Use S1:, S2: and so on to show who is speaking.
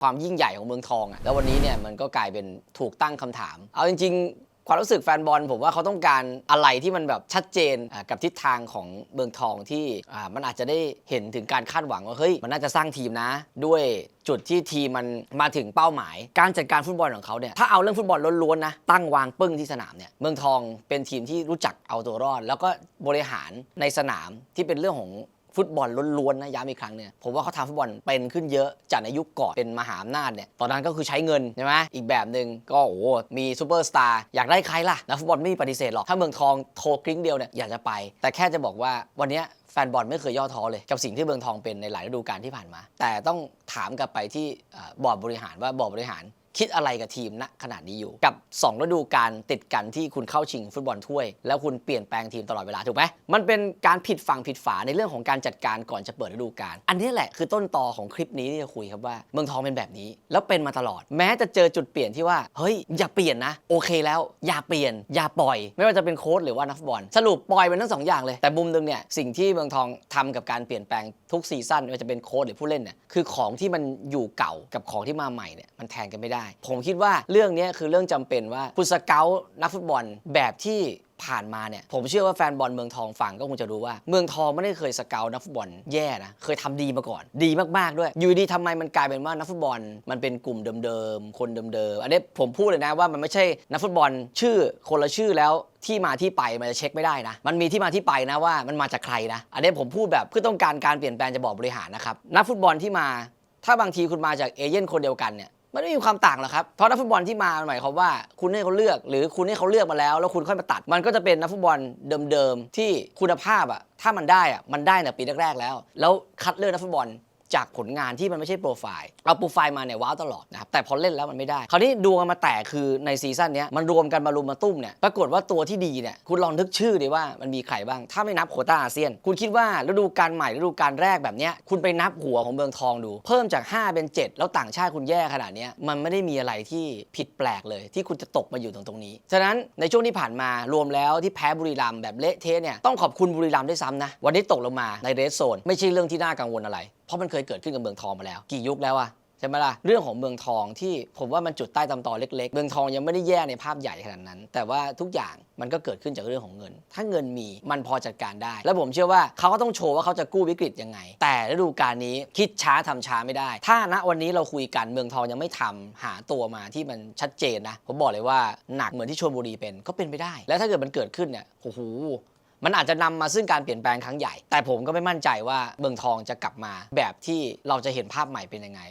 S1: ความยิ่งใหญ่ของเมืองทองอะ่ะแล้ววันนี้เนี่ยมันก็กลายเป็นถูกตั้งคำถาม เอาจริง ๆ ความรู้สึกแฟนบอลผมว่าเขาต้องการอะไรที่มันแบบชัดเจนกับทิศทางของเมืองทองที่อ่ามันอาจจะได้เห็นถึงการคาดหวังว่าเฮ้ยมันน่าจะสร้างทีมนะ ด้วยจุดที่ทีมมันมาถึงเป้าหมาย การจัดการฟุตบอลของเขาเนี่ยถ้าเอาเรื่องฟุตบอลล้วนๆนะตั้งวางปึ้งที่สนามเนี่ยเมืองทองเป็นทีมที่รู้จักเอาตัวรอด แล้วก็บริหารในสนามที่เป็นเรื่องของ ฟุตบอลล้วนๆนะย้ำอีกครั้งเนี่ยผมว่าเขาทำฟุตบอลเป็นขึ้นเยอะจากในยุคก่อนเป็นมหาอำนาจเนี่ยตอนนั้นก็คือใช้เงินใช่ไหมอีกแบบหนึ่งก็โอ้โหมีซูเปอร์สตาร์อยากได้ใครล่ะนักฟุตบอลไม่มีปฏิเสธหรอกถ้าเมืองทองโทรกริ้งเดียวเนี่ยอยากจะไป แต่แค่จะบอกว่าวันนี้แฟนบอลไม่เคยย่อท้อเลยกับสิ่งที่เมืองทองเป็นในหลายฤดูกาลที่ผ่านมา แต่ต้องถามกลับไปที่อบอร์ดบริหารว่าบอร์ดบริหาร คิดอะไรกับทีมณขนาดนี้อยู่ กับ 2 ฤดูกาลติดกันที่คุณเข้าชิงฟุตบอลถ้วย แล้วคุณเปลี่ยนแปลงทีมตลอดเวลาถูกไหมมันเป็นการผิดฝั่งผิดฝาในเรื่องของการจัดการก่อนจะเปิดฤดูกาลอันนี้แหละคือต้นตอของคลิปนี้ที่จะคุยครับว่าเมืองทองเป็นแบบนี้ แล้วเป็นมาตลอด แม้จะเจอจุดเปลี่ยนที่ว่าเฮ้ยอย่าเปลี่ยนนะโอเคแล้ว อย่าเปลี่ยน อย่าปล่อย ไม่ว่าจะเป็นโค้ชหรือว่านักฟุตบอลสรุปปล่อยเป็นทั้งสองอย่างเลยแต่มุมนึงเนี่ยสิ่งที่เมืองทองทำกับการเปลี่ยนแปลงทุกซีซั่นไม่ว่าจะเป็นโค้ชหรือผู้เล่นเนี่ยคือของที่มันอยู่เก่ากับของที่มาใหม่เนี่ยมันแทนกันไม่ได้ผมคิดว่าเรื่องนี้คือเรื่องจำเป็นว่าคุณสเกลนักฟุตบอลแบบที่ผ่านมาเนี่ยผมเชื่อว่าแฟนบอลเมืองทองฟังก็คงจะรู้ว่า เมืองทองไม่ได้เคยสเกลนักฟุตบอลแย่นะเคยทำดีมาก่อน ดีมากๆด้วย อยู่ดีทำไมมันกลายเป็นว่านักฟุตบอล มันเป็นกลุ่มเดิมๆคนเดิมๆอันนี้ผมพูดเลยนะว่ามันไม่ใช่นักฟุตบอลชื่อคนละชื่อแล้วที่มาที่ไปมันจะเช็คไม่ได้นะ มันมีที่มาที่ไปนะว่ามันมาจากใครนะ อันนี้ผมพูดแบบเพื่อต้องการการเปลี่ยนแปลงจะบอกบริหารนะครับนักฟุตบอลที่มา ถ้าบางทีคุณมาจากเอเย่นคนเดียวกันเนี่ย มันไม่มีความต่างหรอกครับ เพราะนักฟุตบอลที่มาหมายความว่าคุณให้เขาเลือก หรือคุณให้เขาเลือกมาแล้ว แล้วคุณค่อยมาตัด มันก็จะเป็นนักฟุตบอลเดิมๆที่คุณภาพอะถ้ามันได้อะมันได้ในปีแรกๆแล้ว แล้วคัดเลือกนักฟุตบอล จากผลงานที่มันไม่ใช่โปรไฟล์ เอาโปรไฟล์มาเนี่ยว้าวตลอดนะครับ แต่พอเล่นแล้วมันไม่ได้ คราวนี้ดวงมันมาแตกคือในซีซั่นนี้มันรวมกันมารุมมาตุ้มเนี่ย ปรากฏว่าตัวที่ดีเนี่ย คุณลองนึกชื่อดิว่ามันมีใครบ้าง ถ้าไม่นับโคต้าอาเซียน คุณคิดว่าฤดูกาลใหม่ฤดูกาลแรกแบบเนี้ยคุณไปนับหัวของเมืองทองดู เพิ่มจาก 5 เป็น 7 แล้วต่างชาติคุณแย่ขนาดนี้มันไม่ได้มีอะไรที่ผิดแปลกเลย ที่คุณจะตกมาอยู่ตรงตรงนี้ ฉะนั้นในช่วงที่ผ่านมารวมแล้วที่แพ้บุรีรัมย์แบบเละเทะเนี่ยต้องขอบคุณบุรีรัมย์ด้วยซ้ำนะวันนี้ตกลงมาในเรสโซนไม่ใช่เรื่องที่น่ากังวลอะไร เพราะมันเคยเกิดขึ้นกับเมืองทองมาแล้ว กี่ยุคแล้วอะใช่ไหมล่ะเรื่องของเมืองทองที่ผมว่ามันจุดใต้ตำตอเล็กๆ เมืองทองยังไม่ได้แย่ในภาพใหญ่ขนาดนั้น แต่ว่าทุกอย่างมันก็เกิดขึ้นจากเรื่องของเงิน ถ้าเงินมีมันพอจัดการได้ แล้วผมเชื่อว่าเขาก็ต้องโชว์ว่าเขาจะกู้วิกฤตยังไง แต่ฤดูกาลนี้คิดช้าทำช้าไม่ได้ ถ้าณวันนี้เราคุยกันเมืองทองยังไม่ทำหาตัวมาที่มันชัดเจนนะผมบอกเลยว่าหนักเหมือนที่ชลบุรีเป็นก็เป็นไปได้ แล้วถ้าเกิดมันเกิดขึ้นเนี่ยโอ้โห มันอาจจะนำมาซึ่งการเปลี่ยนแปลงครั้งใหญ่ แต่ผมก็ไม่มั่นใจว่าเมืองทองจะกลับมาแบบที่เราจะเห็นภาพใหม่เป็นยังไง